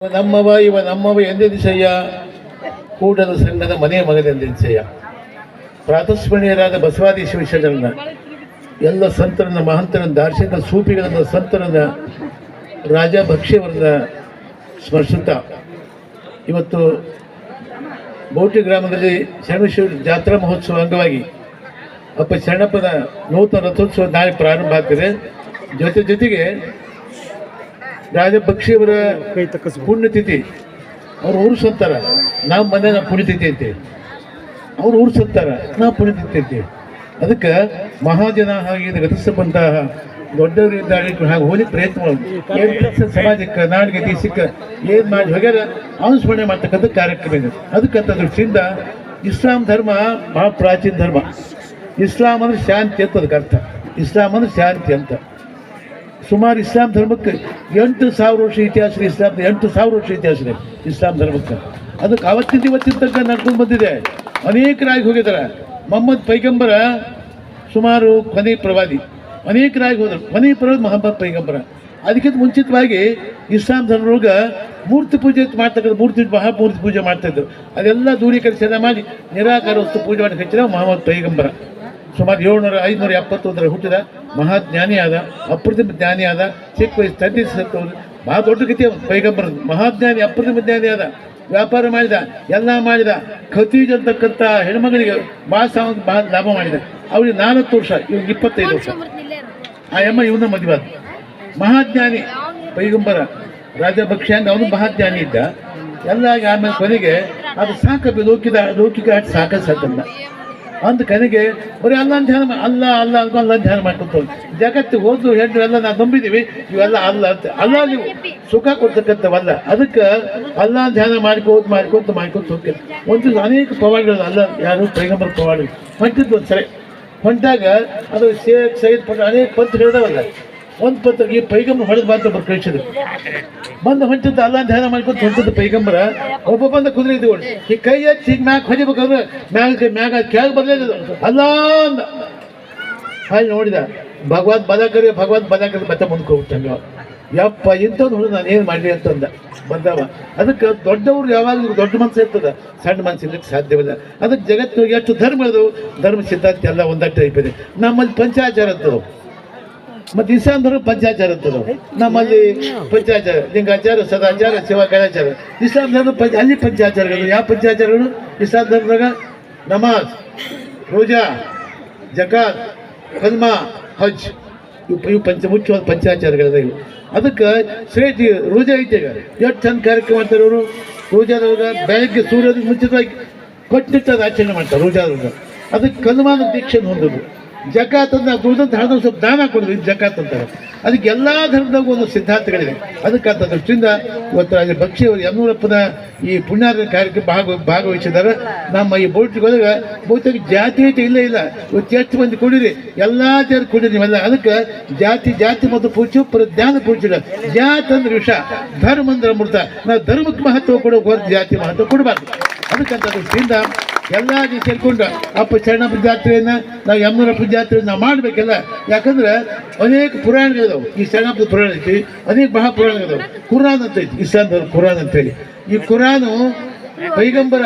ಇವ ನಮ್ಮವ ಇವ ನಮ್ಮವ ಎಂದೆನಿಸಯ್ಯ ಕೂಡಲ ಸಂಘದ ಮನೆಯ ಮಗನೆಂದೆನಿಸಯ್ಯ ಪ್ರಾತಸ್ಮರಣೀಯರಾದ ಬಸವಾದಿ ವಿಷಯಗಳನ್ನ ಎಲ್ಲ ಸಂತರನ್ನ, ಮಹಂತರನ್ನ, ದಾರ್ಶನಿಕ ಸೂಪಿಗಳನ್ನ, ಸಂತರನ್ನ ರಾಜ ಭಕ್ಷ್ಯವರನ್ನ ಸ್ಮರಿಸುತ್ತಾ, ಇವತ್ತು ಬೋಟಿ ಗ್ರಾಮದಲ್ಲಿ ಶರಣೇಶ್ವರ ಜಾತ್ರಾ ಮಹೋತ್ಸವ ಅಂಗವಾಗಿ ಅಪ್ಪ ಶರಣಪ್ಪನ ನೂತನ ರಥೋತ್ಸವ ನಾಳೆ ಪ್ರಾರಂಭ ಆಗ್ತದೆ. ಜೊತೆ ಜೊತೆಗೆ ರಾಜ ಬಕ್ಷಿಯವರ ಕೈ ತಕ್ಕಸ್ಬೇಕು ಪುಣ್ಯತಿಥಿ. ಅವ್ರು ಊರು ಸಂತಾರ ನಾವು ಮನೆ ಪುಣ್ಯತಿಥಿ ಅಂತೆ ಅವ್ರು ಊರು ಸಂತಾರ ನಾವು ಪುಣ್ಯತಿಥಿ ಅಂತೆ ಅದಕ್ಕೆ ಮಹಾಜನ ಹಾಗೆ ಗತಿಸಬಂತಹ ದೊಡ್ಡವರು ಇದ್ದಾರೆ ಹಾಗೆ ಹೋಲಿ ಪ್ರಯತ್ನ ಮಾಡೋದು ಸಮಾಜಕ್ಕೆ ನಾಡಿಗೆ ದೇಶಕ್ಕೆ ಏನು ಮಾಡಿ ಹೋಗ್ಯಾರ ಅನುಸ್ಮರಣೆ ಮಾಡ್ತಕ್ಕಂಥ ಕಾರ್ಯಕ್ರಮ ಇದೆ. ಅದಕ್ಕಂಥ ದೃಷ್ಟಿಯಿಂದ ಇಸ್ಲಾಂ ಧರ್ಮ ಬಹಳ ಪ್ರಾಚೀನ ಧರ್ಮ. ಇಸ್ಲಾಂ ಅಂದ್ರೆ ಶಾಂತಿ ಅಂತ ಅದಕ್ಕೆ ಅರ್ಥ. ಇಸ್ಲಾಂ ಅಂದ್ರೆ ಶಾಂತಿ ಅಂತ. ಸುಮಾರು ಇಸ್ಲಾಂ ಧರ್ಮಕ್ಕೆ ಎಂಟು ಸಾವಿರ ವರ್ಷ ಇತಿಹಾಸ ಇದೆ ಇಸ್ಲಾಂ, ಎಂಟು ಸಾವಿರ ವರ್ಷ ಇತಿಹಾಸ ಇದೆ ಇಸ್ಲಾಂ ಧರ್ಮಕ್ಕೆ. ಅದಕ್ಕೆ ಅವತ್ತಿಂದ ಇವತ್ತಿನ ತನಕ ನಡ್ಕೊಂಡು ಬಂದಿದೆ ಅನೇಕರಾಗಿ ಹೋಗಿದ್ದಾರೆ. ಮೊಹಮ್ಮದ್ ಪೈಗಂಬರ ಸುಮಾರು ಕೊನೆ ಪ್ರವಾದಿ. ಅನೇಕರಾಗಿ ಹೋದರು. ಕೊನೆ ಪ್ರವಾದಿ ಮೊಹಮ್ಮದ್ ಪೈಗಂಬರ. ಅದಕ್ಕಿಂತ ಮುಂಚಿತವಾಗಿ ಇಸ್ಲಾಂ ಧರ್ಮದೊಳಗೆ ಮೂರ್ತಿ ಪೂಜೆ ಮಾಡ್ತಕ್ಕಂಥ ಮೂರ್ತಿ, ಮಹಾಮೂರ್ತಿ ಪೂಜೆ ಮಾಡ್ತಾಯಿದ್ರು ಅದೆಲ್ಲ ದೂರೀಕರಿಸಿ ಮಾಡಿ ನಿರಾಕಾರ ವಸ್ತು ಪೂಜೆ ಮಾಡಿ ಹೆಚ್ಚಿನ ಮೊಹಮ್ಮದ್ ಪೈಗಂಬರ. ಸುಮಾರು ಏಳ್ನೂರ, ಐದುನೂರ ಎಪ್ಪತ್ತೊಂದರ ಹುಟ್ಟಿದ ಮಹಾಜ್ಞಾನಿಯಾದ ಅಪ್ರತಿಮ ಜ್ಞಾನಿಯಾದ ಚಿಕ್ಕ ವಯಸ್ಸು ತಂದೆ ಸತ್ತವರು, ಬಹಳ ದೊಡ್ಡ ಗತಿ ಪೈಗಂಬರ. ಮಹಾಜ್ಞಾನಿ ಅಪ್ರತಿಮ ಜ್ಞಾನಿಯಾದ, ವ್ಯಾಪಾರ ಮಾಡಿದ, ಎಲ್ಲ ಮಾಡಿದ, ಖತೀಜ್ ಅಂತಕ್ಕಂಥ ಹೆಣ್ಮಗಳಿಗೆ ಭಾಳ ಭಾಳ ಲಾಭ ಮಾಡಿದ. ಅವಳಿಗೆ ನಾಲ್ಕು ವರ್ಷ ಇವ್ರಿಗೆ ಇಪ್ಪತ್ತೈದು ವರ್ಷ. ಆ ಎಮ್ಮ ಇವನ ಮದುವೆ ಮಹಾಜ್ಞಾನಿ ಪೈಗಂಬರ ರಾಜಭಕ್ಷ ಭಕ್ಷ್ಯಾಂಗ ಅವನು ಮಹಾಜ್ಞಾನಿ ಇದ್ದ. ಎಲ್ಲ ಆಮೇಲೆ ಕೊನೆಗೆ ಅದು ಸಾಕಬೇಕು ಲೌಕಿಕ ಲೌಕಿಕ ಸಾಕ ಸಾಕಲ್ಲ ಅಂದ ಕನೆಗೆ ಬರೀ ಅಲ್ಲ ಧ್ಯಾನ ಅಲ್ಲ ಅಲ್ಲ ಅಲ್ಲ ಧ್ಯಾನ ಮಾಡ್ಕೊತ ಜಗತ್ತು ಹೋದ್ರು ಹೆಣ್ಣು ಎಲ್ಲ ನಾವು ನಂಬಿದೀವಿ, ಇವೆಲ್ಲ ಅಲ್ಲ ಅಂತ. ಅಲ್ಲ ನೀವು ಸುಖ ಕೊಡ್ತಕ್ಕಂಥವಲ್ಲ. ಅದಕ್ಕೆ ಅಲ್ಲ ಧ್ಯಾನ ಮಾಡ್ಕೋತ, ಮಾಡ್ಕೊಂತ ಮಾಡ್ಕೊಂತ ಹೋಗ್ತೀವಿ ಒಂದು ಅನೇಕ ಪವಾಡಗಳು ಅಲ್ಲ, ಯಾರು? ಪೈಗಂಬರ್ ಪವಾಡಗಳು ಹೊಂಟಿದ್ದು ಒಂದು ಸರಿ ಹೊಂಟಾಗ ಅದು ಸೇ ಸೈದ್ ಪಟ್ಟ ಅನೇಕ ಪಂತ್ ಹೇಳ್ದವಲ್ಲ ಒಂದು ಪತ್ರ ಈ ಪೈಗಂಬರ್ ಹೊಡೆದು ಬಂತ ಒಬ್ಬರು ಕಳಿಸಿದ್ರು. ಬಂದು ಹೊಂಟಿದ್ದು ಅಲ್ಲ ಧ್ಯಾನ ಮಾಡ್ಕೊಂಡು ಹೊಂಟಿದ್ದು ಪೈಗಂಬರ, ಒಬ್ಬ ಬಂದ ಕುದುರೆ ಇದ್ದು ಈ ಕೈ ಎತ್ತಿ ಈಗ ಮ್ಯಾಗ ಹೊಡಿಬೇಕಾದ್ರೆ ಮ್ಯಾಗ ಮ್ಯಾಗ ಕೆಳಗೆ ಬರಲೇ ಅಲ್ಲ ಅಂದ ನೋಡಿದ. ಭಗವಂತ ಬದಕರಿ ಭಗವಂತ ಬದಕರಿ ಮತ್ತೆ ಮುಂದ್ಕೋಗ್ಬಿಟ್ಟಂಗ ಯಪ್ಪ ಇಂಥದ್ದು ಹುಡುಗ ನಾನು ಏನು ಮಾಡಲಿ ಅಂತಂದ. ಬಂದವ. ಅದಕ್ಕೆ ದೊಡ್ಡವ್ರು ಯಾವಾಗಲೂ ದೊಡ್ಡ ಮನಸ್ಸು ಇರ್ತದ. ಸಣ್ಣ ಮನಸ್ಸು ಇರ್ಲಿಕ್ಕೆ ಸಾಧ್ಯವಿಲ್ಲ. ಅದಕ್ಕೆ ಜಗತ್ತು ಎಷ್ಟು ಧರ್ಮ ಅದು ಧರ್ಮ ಸಿದ್ಧಾಂತ ಎಲ್ಲ ಒಂದೇ ಟೈಪ್ ಇದೆ ನಮ್ಮಲ್ಲಿ ಪಂಚಾಚಾರ ಅಂತವು ಮತ್ತೆ ಇಸ ಧರ್ಮ ಪಂಚಾಚಾರ ಅಂತಾರೆ ನಮ್ಮಲ್ಲಿ ಪಂಚಾಚಾರ, ಲಿಂಗಾಚಾರ, ಸದಾಚಾರ ಶಿವಕಾಚಾರ ಇಸ್ಲಾಂ ಧರ್ಮ ಪಂಚ ಅಲ್ಲಿ ಪಂಚಾಚಾರಗಳು, ಯಾವ ಪಂಚಾಚಾರಗಳು? ಇಸ್ಲಾಂ ಧರ್ಮದಾಗ ನಮಾಜ್, ರೋಜಾ, ಜಕಾತ್ ಕಲ್ಮ ಹಜ್. ಇವು ಪಂಚ ಮುಖ್ಯವಾದ ಪಂಚಾಚಾರಗಳಿದೆ ಅದಕ್ಕೆ ಶ್ರೇಷ್ಠ ರೋಜಾ ಐತೆ ಎಷ್ಟು ಚಂದ ಕಾರ್ಯಕ್ರಮ ಮಾಡ್ತಾರೆ ಅವರು. ರೋಜಾದವ್ರ ಬೆಳಗ್ಗೆ ಸೂರ್ಯದ ಮುಂಚಿತವಾಗಿ ಕೊಟ್ಟಿಟ್ಟದ ಆಚರಣೆ ಮಾಡ್ತಾರೆ ರೋಜಾದವ್ರ ಅದಕ್ಕೆ ಕಲ್ಮಾನ ದೀಕ್ಷೆ ಹೊಂದೋದು. ಜಕಾತ್ ಅಂದ್ರೆ ದುಡ್ದಂತ ಹಣದ ಸ್ವಲ್ಪ ದಾನ ಕೊಡೋದು ಜಕಾತ್ ಅಂತಾರೆ. ಅದಕ್ಕೆ ಎಲ್ಲ ಧರ್ಮದಾಗೂ ಒಂದು ಸಿದ್ಧಾಂತಗಳಿದೆ ಅದಕ್ಕೆ ದೃಷ್ಟಿಯಿಂದ ಇವತ್ತು ಅಲ್ಲಿ ಭಕ್ಷಿ ಅವರು ಯನ್ನೂರಪ್ಪನ ಈ ಪುಣ್ಯಾರ್ಥ ಕಾರ್ಯಕ್ಕೆ ಭಾಗ ಭಾಗವಹಿಸಿದ್ದಾರೆ. ನಮ್ಮ ಈ ಬೋಟ್ಗೆ ಹೋದಾಗ ಬಹುತೇಕ ಜಾತಿ ಐತೆ ಇಲ್ಲ ಇಲ್ಲ. ಇವತ್ತು ಎಷ್ಟು ಮಂದಿ ಕುಡೀರಿ? ಎಲ್ಲ ಜನ ಕುಡೀರಿ ನೀವೆಲ್ಲ. ಅದಕ್ಕೆ ಜಾತಿ ಜಾತಿ ಮತ್ತು ಪೂಜೆ ಪ್ರಜ್ಞಾನ ಪೂಜೆ ಜಾತಿ ಅಂದ್ರೆ ವಿಷ, ಧರ್ಮ ಅಂದ್ರೆ ಅಮೃತ. ನಾವು ಧರ್ಮಕ್ಕೆ ಮಹತ್ವ ಕೊಡೋ ಜಾತಿ ಮಹತ್ವ ಕೊಡಬಾರ್ದು. ಅದಕ್ಕಂತ ದೃಷ್ಟಿಯಿಂದ ಎಲ್ಲ ಜನ ಸೇರ್ಕೊಂಡು ಅಪ್ಪ ಶರಣಪ್ಪ ಜಾತ್ರೆಯನ್ನ ನಾವು ಯಮ್ಮನಪ್ಪ ಜಾತ್ರೆಯನ್ನ ನಾವು ಮಾಡಬೇಕಲ್ಲ. ಯಾಕಂದ್ರೆ ಅನೇಕ ಪುರಾಣಗಳಿದಾವೆ ಈ ಶರಣಪ್ಪದ ಪುರಾಣ ಐತಿ, ಅನೇಕ ಮಹಾಪುರಾಣಗಳಿದಾವೆ ಕುರಾನ್ ಅಂತ ಐತಿ ಇಸ್ಲಾಂ ಕುರಾನ್ ಅಂತೇಳಿ ಈ ಕುರಾನು ಪೈಗಂಬರ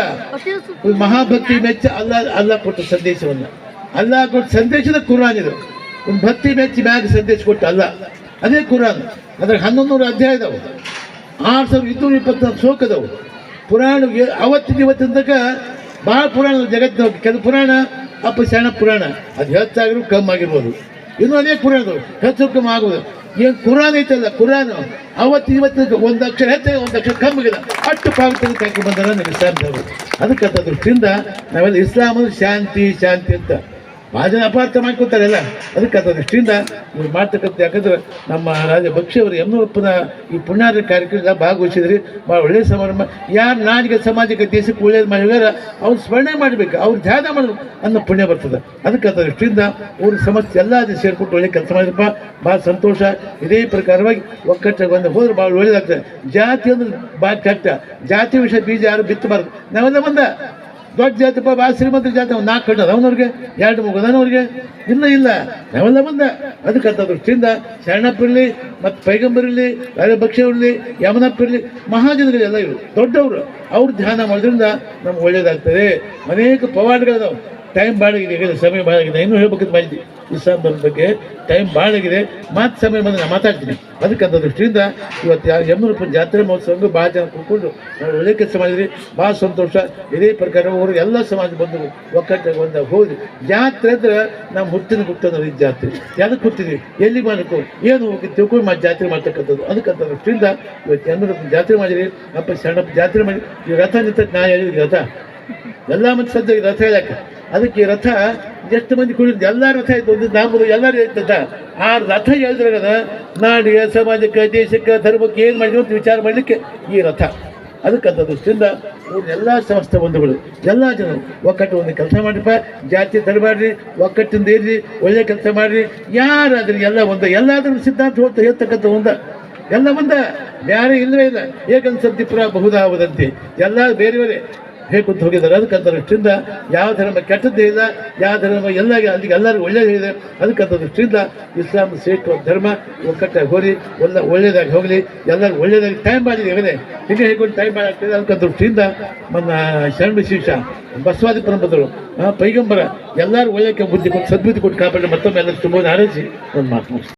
ಮಹಾಭಕ್ತಿ ಮೆಚ್ಚ ಅಲ್ಲ ಅಲ್ಲ ಕೊಟ್ಟ ಸಂದೇಶವನ್ನ. ಅಲ್ಲ ಕೊಟ್ಟ ಸಂದೇಶದ ಕುರಾನ್ ಇದು. ಒಂದು ಭಕ್ತಿ ಮೆಚ್ಚಿ ಮ್ಯಾಗ ಸಂದೇಶ ಕೊಟ್ಟ ಅಲ್ಲ. ಅದೇ ಕುರಾನ್. ಅದ್ರ ಹನ್ನೊಂದು ಅಧ್ಯಾಯ ಇದಾವೆ. ಆರು ಸಾವಿರದ ಇನ್ನೂರ ಇಪ್ಪತ್ನಾಲ್ಕು ಶ್ಲೋಕ ಪುರಾಣ ಅವತ್ತಿನ ಇವತ್ತಿನ ತನಕ ಭಾಳ ಪುರಾಣ ಜಗತ್ತಿನ ಕೆಲವು ಪುರಾಣ, ಅಪ್ಪ ಸಣ್ಣ ಪುರಾಣ. ಅದು ಹೆಚ್ಚಾಗಿರೋ ಕಮ್ಮಿ ಆಗಿರ್ಬೋದು. ಇನ್ನೂ ಅನೇಕ ಪುರಾಣಗಳು ಹೆಚ್ಚು ಕಮ್ಮಿ ಆಗೋದು ಏನು ಕುರಾನ್ ಐತಲ್ಲ, ಕುರಾನ್ ಅವತ್ತು ಇವತ್ತು ಒಂದು ಅಕ್ಷರ ಹೆಚ್ಚಾಗಿ ಒಂದು ಅಕ್ಷರ ಕಮ್ಮಿ ಅಟ್ಟು ಅಷ್ಟು ಪಾವತಿ ಕೈಕೊಂಡು ಬಂದಾರ ನಮ್ಮ ಇಸ್ಲಾಂ ಅದಕ್ಕೆ ದೃಷ್ಟಿಯಿಂದ ನಾವೆಲ್ಲ ಇಸ್ಲಾಂ ಶಾಂತಿ ಶಾಂತಿ ಅಂತ. ಭಾಳ ಅಪಾರ್ಥ ಮಾಡ್ಕೊತಾರೆ ಅಲ್ಲ ಅದಕ್ಕೆ ಅದರ ದೃಷ್ಟಿಯಿಂದ ಇವ್ರು ಮಾಡ್ತಕ್ಕಂಥ ಯಾಕಂದ್ರೆ ನಮ್ಮ ರಾಜ ಭಕ್ಷಿ ಅವರು ಯಮನೂರಪ್ಪನ ಈ ಪುಣ್ಯಾರ ಕಾರ್ಯಕ್ರಮದ ಭಾಗವಹಿಸಿದ್ರಿ. ಭಾಳ ಒಳ್ಳೆಯ ಸಮಾರಂಭ. ಯಾರು ನಾಡಿಗೆ ಸಮಾಜಕ್ಕೆ ದೇಶಕ್ಕೆ ಒಳ್ಳೇದು ಮಾಡಿದಾರ ಅವ್ರು ಸ್ಮರಣೆ ಮಾಡಬೇಕು, ಅವ್ರು ಧ್ಯಾನ ಮಾಡಬೇಕು ಅನ್ನೋ ಪುಣ್ಯ ಬರ್ತದೆ. ಅದಕ್ಕೆ ಅದರ ದೃಷ್ಟಿಯಿಂದ ಊರು ಸಮಸ್ಯೆ ಎಲ್ಲ ಅದೇ ಸೇರಿಕೊಟ್ಟು ಒಳ್ಳೆ ಕೆಲಸ ಮಾಡಿದಪ್ಪ ಭಾಳ ಸಂತೋಷ. ಇದೇ ಪ್ರಕಾರವಾಗಿ ಒಕ್ಕಟ್ಟ ಬಂದು ಹೋದ್ರೆ ಭಾಳ ಒಳ್ಳೇದಾಗ್ತದೆ. ಜಾತಿ ಅಂದ್ರೆ ಭಾಳ ಕೆಟ್ಟ ಜಾತಿ ವಿಷಯ ಬೀಜ ಯಾರು ಬಿತ್ತಬಾರ್ದು ನಾವೆಲ್ಲ ಬಂದ ದೊಡ್ಡ ಜಾತಿ ಪಾಪ ಆ ಶ್ರೀಮಂತ ಜಾತಿ ಅವ್ನು ನಾಲ್ಕು ಕಟ್ಟದ ಅವನವ್ರಿಗೆ ಎರಡು ಮುಗದನವ್ರಿಗೆ ಇಲ್ಲ ಇಲ್ಲ. ನಾವೆಲ್ಲ ಬಂದ. ಅದಕ್ಕಂತ ದೃಷ್ಟಿಯಿಂದ ಶರಣಪ್ಪಿರಲಿ, ಮತ್ತು ಪೈಗಂಬರ್ ಇರಲಿ ರಾಜಭಕ್ಷ ಇರಲಿ ಯಮನಪ್ಪ ಇರಲಿ ಇವರು. ದೊಡ್ಡವರು. ಅವ್ರು ಧ್ಯಾನ ಮಾಡೋದ್ರಿಂದ ನಮ್ಗೆ ಒಳ್ಳೇದಾಗ್ತದೆ. ಅನೇಕ ಪವಾಡಗಳಿದಾವೆ ಟೈಮ್ ಬಾಳಾಗಿದೆ ಹೇಳಿ ಸಮಯ ಬಾಳಾಗಿದೆ. ಇನ್ನೂ ಹೇಳ್ಬೇಕಂತ ಮಾಡಿದ್ವಿ. ಇಸ್ಲಾಂ ಬಗ್ಗೆ ಟೈಮ್ ಬಾಳಾಗಿದೆ. ಮತ್ತೆ ಮಾತು ಸಮಯ ಬಂದು ನಾನು ಮಾತಾಡ್ತೀನಿ. ಅದಕ್ಕಂತ ದೃಷ್ಟಿಯಿಂದ ಇವತ್ತು ಯಾವ ಯಮನಪ್ಪನ ಜಾತ್ರೆ ಮಹೋತ್ಸವ ಭಾಳ ಜನ ಕೂತ್ಕೊಂಡು ನಾವು ಒಳ್ಳೆ ಕೆಲಸ ಮಾಡಿದ್ರಿ ಭಾಳ ಸಂತೋಷ. ಇದೇ ಪ್ರಕಾರ ಅವರು ಎಲ್ಲ ಸಮಾಜ ಬಂದರು ಒಕ್ಕಟ್ಟಾಗ ಒಂದಾಗ ಹೋಗಿ ಜಾತ್ರೆ ಅಂದ್ರೆ ನಮ್ಮ ಹುಟ್ಟಿನ ಗುಟ್ಟನ್ನು ಈ ಜಾತ್ರೆ. ಯಾವ್ದಕ್ಕೆ ಹುಟ್ಟಿದ್ವಿ? ಎಲ್ಲಿ ಮಾಡಬೇಕು? ಏನು ಹೋಗಿ ತಿಳ್ಕೊಂಡು ಮಾಡಿ ಜಾತ್ರೆ ಮಾಡ್ತಕ್ಕಂಥದ್ದು. ಅದಕ್ಕಂತ ದೃಷ್ಟಿಯಿಂದ ಇವತ್ತು ಯಮನಪ್ಪನ ಜಾತ್ರೆ ಮಾಡಿರಿ ಅಪ್ಪ ಸಣ್ಣಪ್ಪ ಜಾತ್ರೆ ಮಾಡಿ ಈ ರಥ ನಿಂತ ನಾ ಹೇಳಿದ್ರಿ ರಥ. ಎಲ್ಲ ಮತ್ತೆ ಸದ್ಯ ರಥ ಹೇಳಕ್ಕೆ ಅದಕ್ಕೆ ರಥ ಎಷ್ಟು ಮಂದಿ ಕುಡಿದ್ರು ಎಲ್ಲ ರಥ ಇತ್ತು ಒಂದು ನಾಮರು ಎಲ್ಲರೂ ಇರ್ತದ ಆ ರಥ ಹೇಳಿದ್ರಾಗದ ನಾಡಿಗೆ ಸಮಾಜಕ್ಕೆ, ದೇಶಕ್ಕೆ, ಧರ್ಮಕ್ಕೆ ಏನು ಮಾಡಿದ್ರು ಅಂತ ವಿಚಾರ ಮಾಡಲಿಕ್ಕೆ ಈ ರಥ. ಅದಕ್ಕಂತ ದೃಷ್ಟಿಯಿಂದ ಎಲ್ಲ ಸಮಸ್ತ ಬಂಧುಗಳು, ಎಲ್ಲ ಜನರು ಒಕ್ಕಟ್ಟು ಒಂದು ಕೆಲಸ ಮಾಡಿಪ್ಪ ಜಾತಿ ತರಬೇಡ್ರಿ ಒಕ್ಕಟ್ಟಿಂದ ಇರ್ರಿ, ಒಳ್ಳೆ ಕೆಲಸ ಮಾಡಿರಿ. ಯಾರಾದ್ರೂ ಎಲ್ಲ ಒಂದು, ಎಲ್ಲಾದ್ರೂ ಸಿದ್ಧಾಂತ ಹೋಗ್ತಾ ಹೇಳ್ತಕ್ಕಂಥ ಒಂದ, ಎಲ್ಲ ಒಂದ. ಬೇರೆ ಇಲ್ಲವೇ ಇಲ್ಲ. ಏಕಂತ ಸಂತಿಪುರ ಬಹುದಾವದಂತೆ ಎಲ್ಲ ಬೇರೆ ಬೇರೆ ಹೇಗುಂತ ಹೋಗಿದ್ದಾರೆ. ಅದಕ್ಕಂಥ ದೃಷ್ಟಿಯಿಂದ ಯಾವ ಧರ್ಮ ಕೆಟ್ಟದ್ದೇ ಇಲ್ಲ, ಯಾವ ಧರ್ಮ ಎಲ್ಲ ಅಲ್ಲಿಗೆ ಎಲ್ಲರಿಗೂ ಒಳ್ಳೇದಿದೆ ಅದಕ್ಕಂಥ ದೃಷ್ಟಿಯಿಂದ ಇಸ್ಲಾಂ ಶ್ರೇಷ್ಠ ಧರ್ಮ ಒಕ್ಕಟ್ಟಾಗಿ ಹೋಗಿ ಎಲ್ಲ ಒಳ್ಳೇದಾಗಿ ಹೋಗಲಿ, ಎಲ್ಲರಿಗೂ ಒಳ್ಳೇದಾಗಿ ಟೈಮ್ ಮಾಡಿದೆ ಇವನೇ ಹೀಗೆ ಹೇಗೊಂದು ಟೈಮ್ ಮಾಡಾಗ್ತದೆ ಅದಕ್ಕಂಥ ದೃಷ್ಟಿಯಿಂದ ನಮ್ಮ ಶರಣ ವಿಶೇಷ ಬಸವಾದಿ ಪರಂಪದರು ಪೈಗಂಬರ ಎಲ್ಲರೂ ಒಳ್ಳೆಯ ಬುದ್ಧಿ ಕೊಟ್ಟು ಸದ್ಬುದ್ಧಿ ಕೊಟ್ಟು ಕಾಪಾಡಿ ಮತ್ತೊಮ್ಮೆ ಎಲ್ಲ ತುಂಬ ಹಾರೈಸಿ ಒಂದು ಮಾತು.